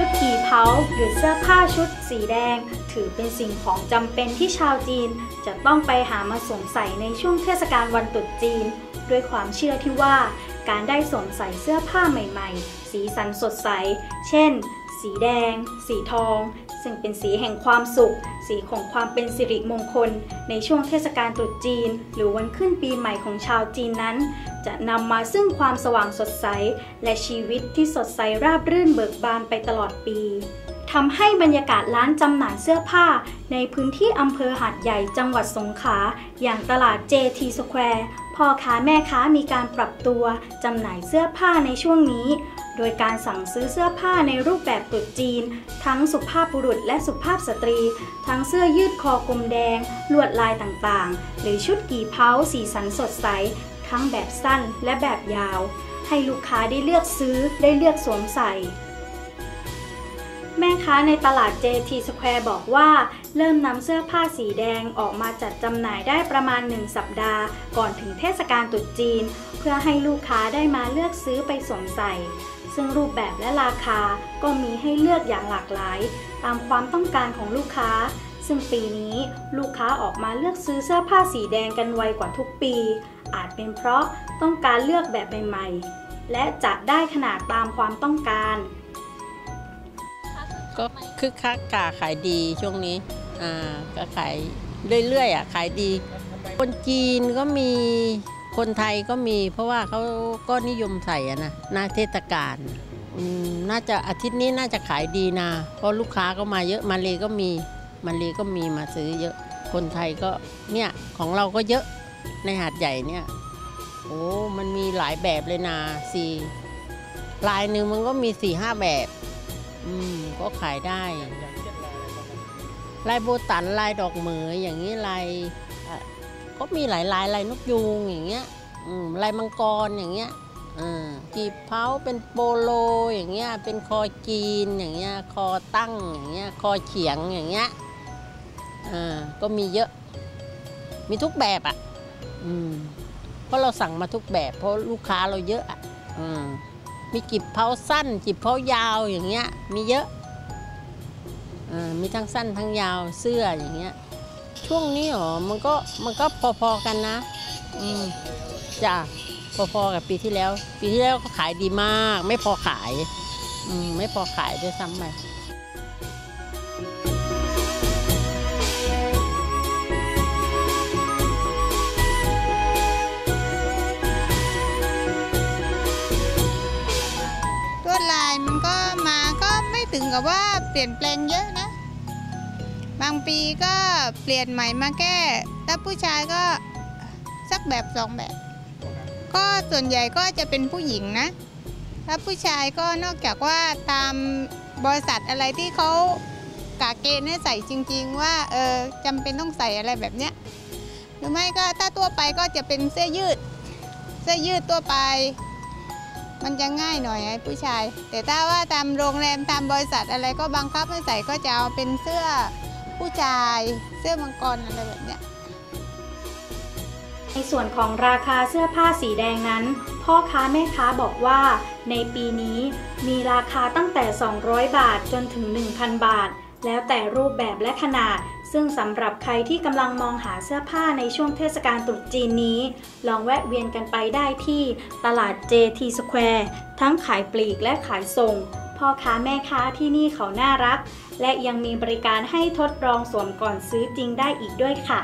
ชุดกี่เผาหรือเสื้อผ้าชุดสีแดง ถือเป็นสิ่งของจำเป็นที่ชาวจีน จะต้องไปหามาสวมใส่ในช่วงเทศกาลวันตรุษจีน ด้วยความเชื่อที่ว่า การได้สวมใส่เสื้อผ้าใหม่ ๆ สีสันสดใส เช่น สีแดง สีทอง ซึ่งเป็นสีแห่งความสุข สีของความเป็นสิริมงคล ในช่วงเทศกาลตรุษจีน หรือวันขึ้นปีใหม่ของชาวจีนนั้น จะนำมาซึ่งความสว่างสดใส และชีวิตที่สดใสราบรื่นเบิกบานไปตลอดปีทำให้บรรยากาศร้านจำหน่ายเสื้อผ้า ในพื้นที่อำเภอหาดใหญ่จังหวัดสงขลาอย่างตลาด JT Square พ่อค้าแม่ค้ามีการปรับตัวจำหน่ายเสื้อผ้าในช่วงนี้ โดยการสั่งซื้อเสื้อผ้าในรูปแบบตรุษจีน ทั้งสุภาพบุรุษและสุภาพสตรี ทั้งเสื้อยืดคอกลมแดง ลวดลายต่างๆ หรือชุดกี่เผาสีสันสดใส ทั้งแบบสั้นและแบบยาว ให้ลูกค้าได้เลือกซื้อได้เลือกสวมใส่แม่ค้าในตลาด JT Square บอกว่า เริ่มนำเสื้อผ้าสีแดงออกมาจัดจำหน่ายได้ประมาณ 1 สัปดาห์ ก่อนถึงเทศกาลตรุษจีน เพื่อให้ลูกค้าได้มาเลือกซื้อไปสวมใส่ ซึ่งรูปแบบและราคาก็มีให้เลือกอย่างหลากหลาย ตามความต้องการของลูกค้า ซึ่งปีนี้ลูกค้าออกมาเลือกซื้อเสื้อผ้าสีแดงกันไวกว่าทุกปี อาจเป็นเพราะต้องการเลือกแบบใหม่ๆ และจะได้ขนาดตามความต้องการ ก็คึกคักกาขายดีช่วงนี้อ่าก็ขายเรื่อยๆอะขายดี คนจีนก็มี คนไทยก็มีเพราะว่าเขาก็นิยมใส่นะนาเทศกาลน่าจะอาทิตย์นี้น่าจะขายดีนะ เพราะลูกค้าก็มาเยอะมาเลก็มีมาเลก็มีมาซื้อเยอะ คนไทยก็เนี่ยของเราก็เยอะในหาดใหญ่เนี่ยโอ้มันมีหลายแบบเลยนะสี่ลายหนึ่งมันก็มีสี่ห้าแบบ อืมก็ขายได้ ลายโบตันลายดอกเหมยอย่างนี้ลาย ก็มีหลายลายลายนกยูงอย่างเงี้ยลายมังกรอย่างเงี้ยกีบเผาเป็นโปโลอย่างเงี้ยเป็นคอจีนอย่างเงี้ยคอตั้งอย่างเงี้ยคอเฉียงอย่างเงี้ยก็มีเยอะมีทุกแบบอะอเพราะเราสั่งมาทุกแบบ เพราะลูกค้าเราเยอะอะอืมมีจิบเผาสั้นจิบเผายาวอย่างเงี้ยมีเยอะอมีทั้งสั้นทั้งยาวเสื้ออย่างเงี้ย ช่วงนี้หรอมันก็มันก็พอๆกันนะ อืมจ้ะพอๆกับปีที่แล้ว ปีที่แล้วก็ขายดีมาก ไม่พอขาย อืมไม่พอขายด้วยซ้ำไปลวดลายมันก็มาก็ไม่ถึงกับว่าเปลี่ยนแปลงเยอะนะ บางปีก็เปลี่ยนใหม่มาแก้ถ้าผู้ชายก็สักแบบสองแบบ ก็ส่วนใหญ่ก็จะเป็นผู้หญิงนะ ถ้าผู้ชายก็นอกจากว่าตามบริษัทอะไรที่เขากาเกณฑ์ให้ใส่จริง ๆ ว่าเออจำเป็นต้องใส่อะไรแบบเนี้ยหรือไม่ก็ถ้าทั่วไปก็จะเป็นเสื้อยืด เสื้อยืดตัวไป มันจะง่ายหน่อยไอ้ผู้ชาย แต่ถ้าว่าตามโรงแรมตามบริษัทอะไรก็บังคับให้ใส่ก็จะเอาเป็นเสื้อ ผู้ชายเสื้อมังกรอะไรแบบเนี้ยในส่วนของราคาเสื้อผ้าสีแดงนั้น พ่อค้าแม่ค้าบอกว่าในปีนี้มีราคาตั้งแต่ 200 บาทจนถึง 1,000 บาท แล้วแต่รูปแบบและขนาด ซึ่งสำหรับใครที่กำลังมองหาเสื้อผ้าในช่วงเทศกาลตรุษจีนนี้ ลองแวะเวียนกันไปได้ที่ตลาด JT Square ทั้งขายปลีกและขายส่ง พ่อค้าแม่ค้าที่นี่เขาน่ารัก และยังมีบริการให้ทดลองสวมก่อนซื้อจริงได้อีกด้วยค่ะ